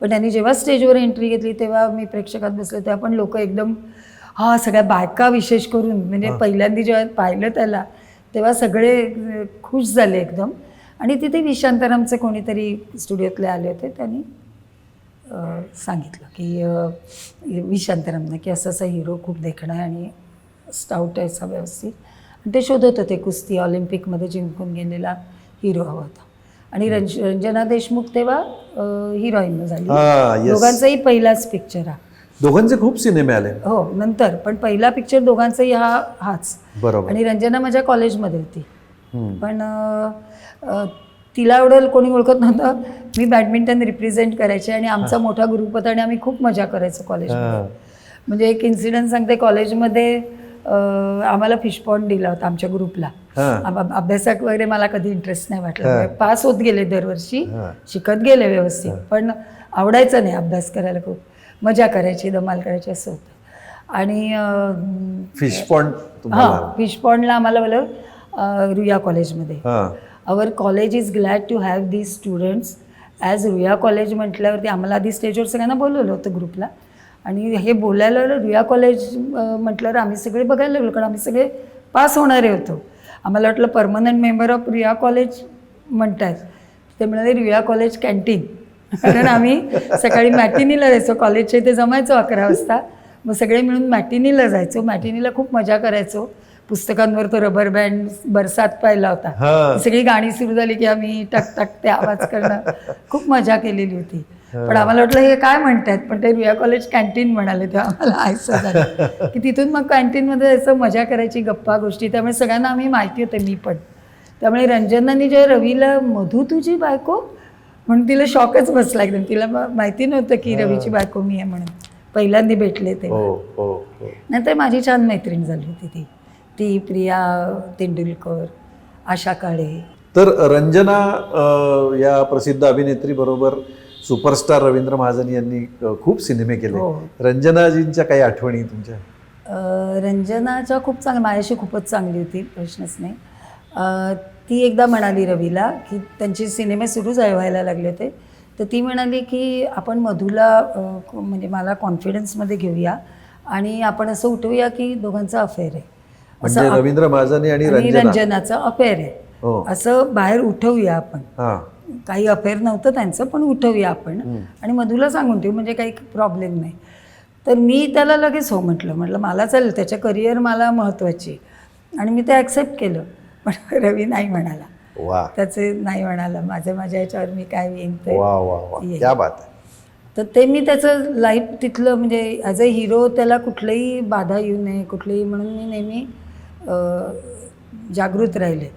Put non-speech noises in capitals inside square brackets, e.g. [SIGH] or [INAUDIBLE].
पण त्यांनी जेव्हा स्टेजवर एंट्री घेतली तेव्हा मी प्रेक्षकात बसले तेव्हा पण लोक एकदम हा सगळ्या बायका विशेष करून म्हणजे पहिल्यांदा जेव्हा पाहिलं त्याला तेव्हा सगळे खुश झाले एकदम. आणि तिथे विशांतरामचे कोणीतरी स्टुडिओतले आले होते त्यांनी सांगितलं की विशांतरामनं की असं असं हिरो खूप देखणं आहे आणि स्टाऊट आहे असा व्यवस्थित. आणि ते शोधत होते कुस्ती ऑलिम्पिकमध्ये जिंकून गेलेला हिरो हवा होता. आणि रंज रंजना देशमुख तेव्हा हिरोईन झाली. हा, yes. दोघांचाही पहिलाच पिक्चर हा. दोघांचे खूप सिनेमे आले. हो नंतर. पण पहिला पिक्चर दोघांचाही हा हाच. बरोबर. आणि रंजना माझ्या कॉलेजमध्ये होती हम्म. पण अं, अं, तिला एवढं कोणी ओळखत नव्हतं. मी बॅडमिंटन रिप्रेझेंट करायचे आणि आमचा मोठा ग्रुप होता आणि आम्ही खूप मजा करायचो कॉलेजमध्ये हा. म्हणजे एक इन्सिडेंट सांगते. कॉलेजमध्ये अं, आम्हाला फिश पॉन्ड दिला होता आमच्या ग्रुपला अभ्यासात वगैरे मला कधी इंटरेस्ट नाही वाटला. पास होत गेले दरवर्षी. शिकत गेले व्यवस्थित पण आवडायचं नाही अभ्यास करायला खूप. मजा करायची धमाल करायची असं होतं. आणि अं, फिश पॉन्ड तुम्हाला हां फिश पॉन्डला आम्हाला बोलव रुया कॉलेजमध्ये. हा. Our college is glad to have these students as Ruia college म्हटल्यावरती आम्हाला आधी स्टेजवर सगळ्यांना बोलवलं होतं ग्रुपला आणि हे बोलायला लागलं, रुया कॉलेज अं, म्हटल्यावर आम्ही सगळे बघायला लागलो कारण आम्ही सगळे पास होणारे होतो. आम्हाला वाटलं permanent member of Ruia college म्हणतायत. ते म्हणाले रुया कॉलेज कॅन्टीन कारण आम्ही सकाळी मॅटिनीला जायचो. कॉलेजच्या इथे जमायचो अकरा वाजता. मग सगळे मिळून मॅटिनीला जायचो. मॅटिनीला खूप मजा करायचो. पुस्तकांवर तो रबर बँड बरसात पाहिला होता. सगळी गाणी सुरू झाली की आम्ही टक टक ते आवाज करणं खूप मजा केलेली होती. पण आम्हाला वाटलं हे काय म्हणतात पण ते रुया कॉलेज कॅन्टीन म्हणाले तेव्हा आम्हाला आयसं झालं. [LAUGHS] की तिथून मग कॅन्टीनमध्ये जायचं मजा करायची गप्पा गोष्टी त्यामुळे सगळ्यांना आम्ही माहिती होते मी पण. त्यामुळे रंजनानी जे रवीला मधू तुझी बायको? म्हणून तिला शॉकच बसला एकदम. तिला माहिती नव्हतं की रवीची बायको मी आहे म्हणून. पहिल्यांदा भेटले ते. हो हो हो. नंतर माझी छान मैत्रीण झाली होती ती. ती प्रिया तेंडुलकर आशा काळे. तर रंजना या प्रसिद्ध अभिनेत्री बरोबर सुपरस्टार रवींद्र महाजन यांनी खूप सिनेमे केले. हो. रंजनाजींच्या काही आठवणी तुमच्या? रंजनाच्या खूप चांगली माझ्याशी खूपच चांगली होती प्रश्नच नाही. ती एकदा म्हणाली रवीला की त्यांचे सिनेमे सुरू व्हायला लागले होते. तर ती म्हणाली की आपण मधूला म्हणजे मला कॉन्फिडन्समध्ये घेऊया आणि आपण असं उठवूया की दोघांचा अफेअर आहे. म्हणजे रवींद्र महाजन आणि आणि रंजना. रंजनाचं अफेअर आहे. असं बाहेर उठवूया आपण. हा. काही अफेअर नव्हतं त्यांचं पण उठवूया आपण. आणि मधूला सांगून ठेवू म्हणजे काही प्रॉब्लेम नाही. तर मी त्याला लगेच हो म्हटलं. म्हटलं मला चालेल त्याच्या करिअर मला महत्त्वाची आहे. आणि मी ते ॲक्सेप्ट केलं. पण [LAUGHS] रवी नाही म्हणाला. त्याचे नाही म्हणाला. माझं माझ्या याच्यावर मी काय येईन ते बात तर ते मी त्याचं लाईफ तिथलं म्हणजे ॲज अ हिरो त्याला कुठलंही बाधा येऊ नये कुठलीही म्हणून मी नेहमी जागृत राहिले.